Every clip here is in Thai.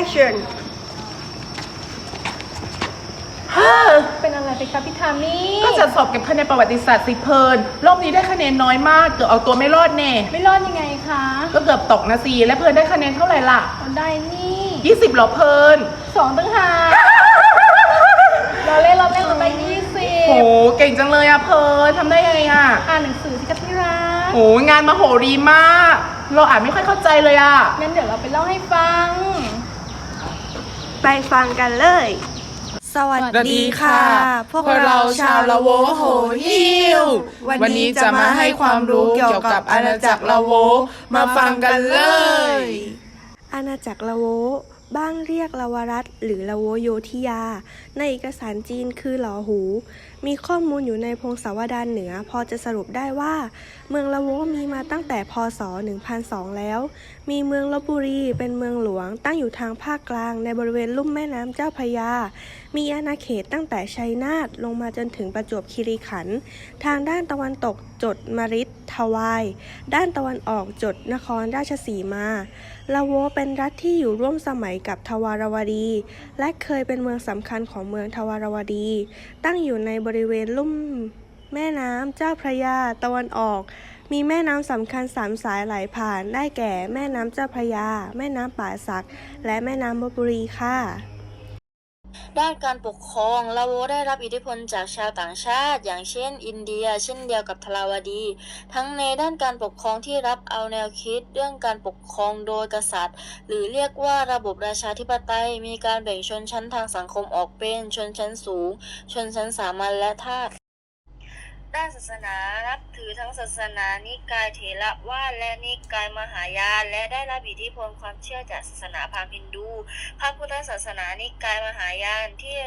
action เป็นอะไรไปคะพี่ทามี่ก็จะสอบเก็บคะแนนประวัติศาสตร์สิเพิร์นรอบนี้ได้คะแนนน้อยมากเกือบเอาตัวไม่รอดแน่ไม่รอดยังไงคะก็เกือบตกนะซีและเพิร์นได้คะแนนเท่าไหร่ล่ะได้นี่ยี่สิบหรอเพิร์นสองตั้งหาเราเล่นเราเล่นเราไปยี่สิบโอ้เก่งจังเลยอะเพิร์นทำได้ยังไงอะอ่านหนังสือสิคะที่รักโอ้งานมโหรีมาก เราอ่านไม่ค่อยเข้าใจเลยอะงั้นเดี๋ยวเราไปเล่าให้ฟัง ไปฟังกันเลย สวัสดีค่ะ พวกเราชาวละโวโหฮิววันนี้จะมาให้ความรู้เกี่ยวกับอาณาจักรละโว มาฟังกันเลย อาณาจักรละโว บ้างเรียกละวรัตหรือละโวโยธิยาในเอกสารจีนคือหลอหู มีข้อมูลอยู่ในพงศาวดารเหนือ พอจะสรุปได้ว่า เมืองละโวมีมาตั้งแต่พศ 1002 แล้ว มีเมืองลบบุรีเป็นเมืองหลวง ตั้งอยู่ทางภาคกลางในบริเวณลุ่มแม่น้ำเจ้าพระยา มีอาณาเขตตั้งแต่ชัยนาทลงมาจนถึงประจวบคีรีขันธ์ทางด้านตะวันตกจดมริดทวาย ด้านตะวันออกจดนครราชสีมาละโวเป็นรัฐที่อยู่ร่วมสมัยกับทวารวดี และเคยเป็นเมืองสำคัญของเมืองทวารวดี ตั้งอยู่ในบริเวณลุ่มแม่น้ำเจ้าพระยาตะวันออก มีแม่น้ำสำคัญสามสายไหลผ่านได้แก่ แม่น้ำเจ้าพระยา แม่น้ำป่าสัก และแม่น้ำลบบุรีค่ะ ด้านการปกครองลาโวได้รับอิทธิพลจากชาวต่างชาติ อย่างเช่น อินเดีย เช่นเดียวกับทราวดี ทั้งในด้านการปกครองที่รับเอาแนวคิด เรื่องการปกครองโดยกษัตริย์ หรือเรียกว่าระบบราชาธิปไตยมีการแบ่งชนชั้นทางสังคมออกเป็นชนชั้นสูง ชนชั้นสามัญและทาส ด้านศาสนานับถือทั้งศาสนานิกายเถรวาทและนิกายมหายาน และได้รับอิทธิพลความเชื่อจากศาสนาพราหมณ์ฮินดู พระพุทธศาสนานิกายมหายานที่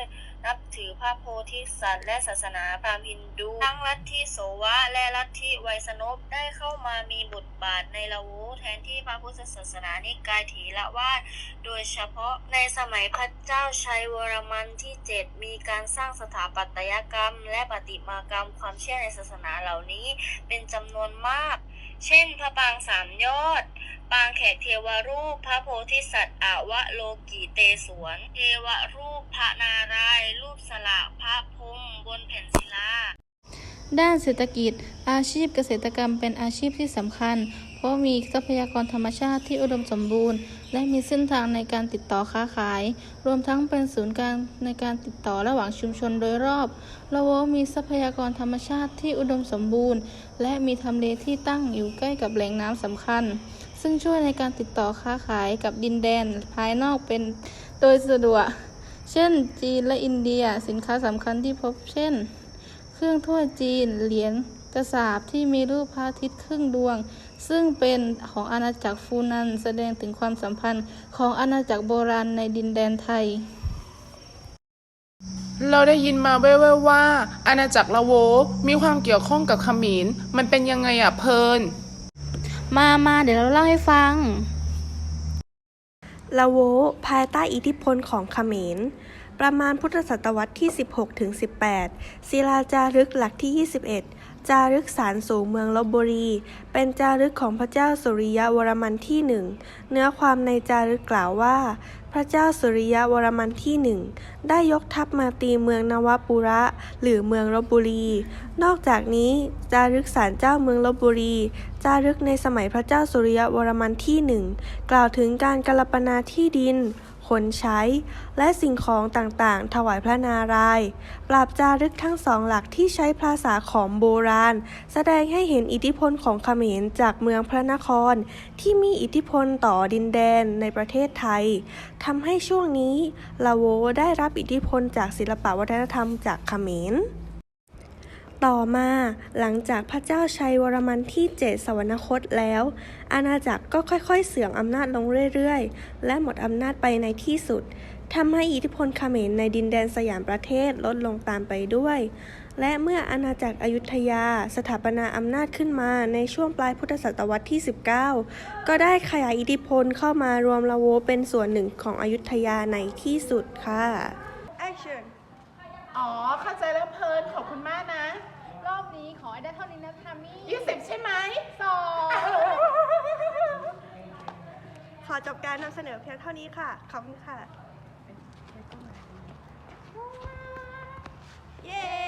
นับถือพระโพธิสัตว์และศาสนาพราหมณ์ฮินดู ทั้งลัทธิโสวะและลัทธิไวยสนพได้เข้ามามีบทบาทในละโวแทนที่พระพุทธศาสนานิกายเถรวาทโดยเฉพาะในสมัยพระเจ้าชัยวรมันที่ 7 มีการสร้างสถาปัตยกรรม และประติมากรรมความเชื่อในศาสนาเหล่านี้เป็นจำนวนมาก เช่น พระปางสามยอด ปางแขกเทวรูป พระโพธิสัตว์อวโลกีเตสวนเทวรูปพระนารายณ์รูปสละพระพรหมบนแผ่นศิลา ด้านเศรษฐกิจ อาชีพเกษตรกรรมเป็นอาชีพที่สำคัญ เพราะมีทรัพยากรธรรมชาติที่อุดมสมบูรณ์ และมีเส้นทางในการติดต่อค้าขาย รวมทั้งเป็นศูนย์กลางในการติดต่อระหว่างชุมชนโดยรอบละโวมีทรัพยากรธรรมชาติที่อุดมสมบูรณ์ และมีทำเลที่ตั้งอยู่ใกล้กับแหล่งน้ำสำคัญ ซึ่งช่วยในการติดต่อค้าขายกับดินแดนภายนอกเป็นโดยสะดวก เช่น จีนและอินเดียสินค้าสำคัญที่พบเช่น เครื่องถ้วยจีนเหรียญกระสาบที่มีรูปพระอาทิตย์ครึ่งดวง ซึ่งเป็นของอาณาจักรฟูนันแสดงถึงความสัมพันธ์ของอาณาจักรโบราณในดินแดนไทย เราได้ยินมาแว่วๆว่า อาณาจักรละโวมีความเกี่ยวข้องกับเขมรมันเป็นยังไงอะเพลิน มามาเดี๋ยวเราเล่าให้ฟัง ละโวภายใต้อิทธิพลของเขมร ประมาณพุทธศตวรรษที่ 16ถึง18 ศิลาจารึกหลักที่ 21 จารึกสารสู่เมืองลบบุรี เป็นจารึกของพระเจ้าสุริยวรมันที่หนึ่ง เนื้อความในจารึกกล่าวว่า พระเจ้าสุริยวรมันที่หนึ่งได้ยกทัพมาตีเมืองนวปุระ หรือเมืองลบบุรี นอกจากนี้จารึกสารเจ้าเมืองลบบุรี จารึกในสมัยพระเจ้าสุริยวรมันที่หนึ่งกล่าวถึงการกลปนาที่ดิน คนใช้ และสิ่งของต่างๆ ถวายพระนารายณ์ปราบจารึกทั้งสองหลักที่ใช้ภาษาของโบราณ แสดงให้เห็นอิทธิพลของเขมรจากเมืองพระนคร ที่มีอิทธิพลต่อดินแดนในประเทศไทยทำให้ช่วงนี้ลาโวได้รับอิทธิพลจากศิลปวัฒนธรรมจากเขมร ต่อมาหลังจากพระเจ้าชัยวรมันที่ 7 สวรรคตแล้ว อาณาจักรก็ค่อยๆ เสื่อมอำนาจลงเรื่อยๆ และหมดอำนาจไปในที่สุดทำให้อิทธิพลเขมรในดินแดนสยามประเทศลดลงตามไปด้วย และเมื่ออาณาจักรอยุธยา สถาปนาอำนาจขึ้นมาในช่วงปลายพุทธศตวรรษที่ 19 ก็ได้ขยายอิทธิพลเข้ามารวมละโวเป็นส่วนหนึ่งของอยุธยาในที่สุดค่ะ Action อ๋อ เข้าใจแล้วเพลินขอบคุณมากนะ รอบนี้ขอได้เท่านี้นะทามี่ยี่สิบใช่ไหมสอง ขอจบการนำเสนอเพียงเท่านี้ค่ะ ขอบคุณค่ะ เย้